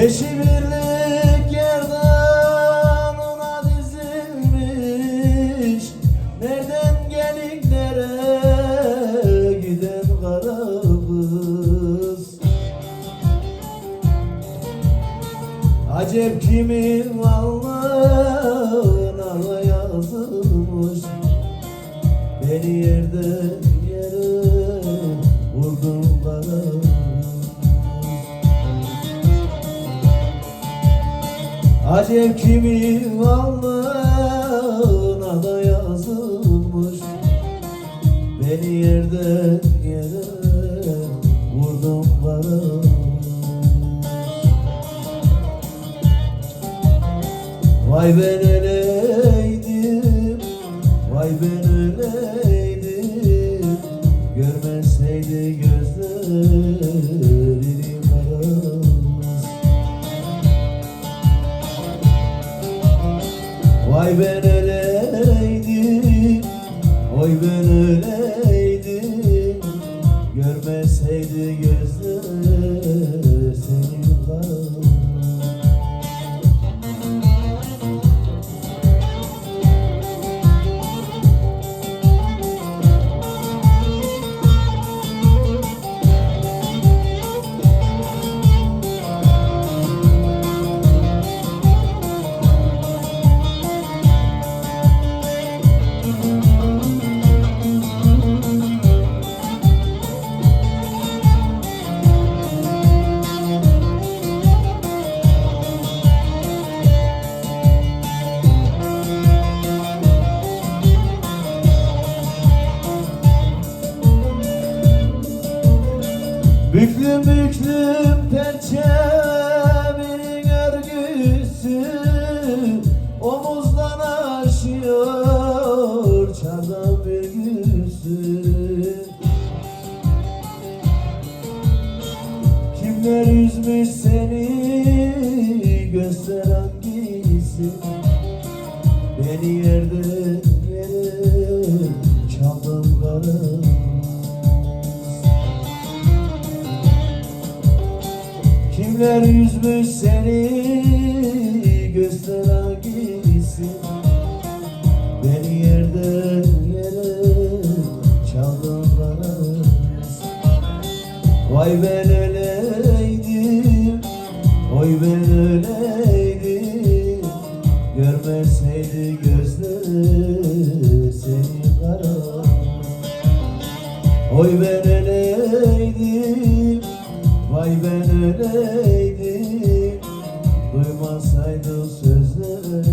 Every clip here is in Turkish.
Beşi birlik yerden ona dizilmiş. Nereden gelip nereye giden kara kız? Acep kimin alnına yazılmış? Beni yerden Acep kimin alnına da yazılmış. Beni yerden yere vurdun kara Vay ben öleydim, vay ben öleydim. Görmeseydi gözlerim ben öleydim, oy ben öleydim. Görmeseydi gözler Büklüm büklüm perçeminin örgüsü Omuzdan aşıyor çardan bir gülsü Kimler üzmüş seni? Göster hangisi Beni yerden yere çaldım karım Kimler üzmüş seni göster hangisi? Beni yerden yere çaldın bana Vay ben öleydim Oy ben öleydim Görmeseydi gözler seni kara. Oy ben öleydim Ay ben öleydim Duymasaydım sözler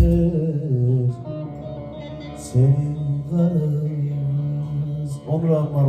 Senin varız. Onur Akmar